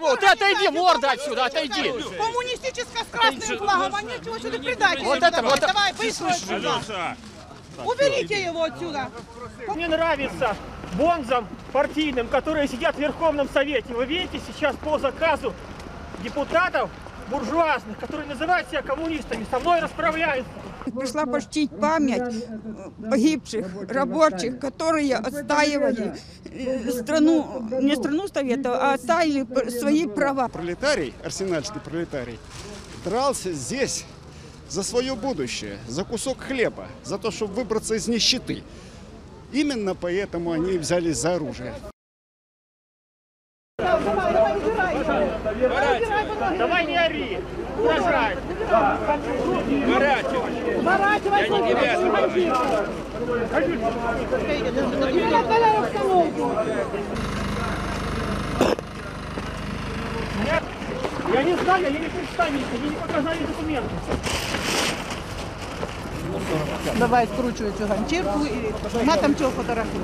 Вот, ты отойди, морда отсюда, отойди. Коммунистическая с красным флагом, а нечего сюда предать. Вот это, вот это. Давай, быстро сюда. Уберите его отсюда. Мне нравится бонзам партийным, которые сидят в Верховном Совете. Вы видите, сейчас по заказу депутатов буржуазных, которые называют себя коммунистами, со мной расправляются. Пришла почтить память э, погибших рабочих, которые отстаивали э, страну, не страну Советов, а отстаивали свои права. пролетарий, арсенальский пролетарий, дрался здесь за свое будущее, за кусок хлеба, за то, чтобы выбраться из нищеты. Именно поэтому они взялись за оружие. Давай не ори, угрожай. Я не знаю, я не представитель, мне не показали документы. Давай, скручивай цю ганчірку і на там чого фотографує.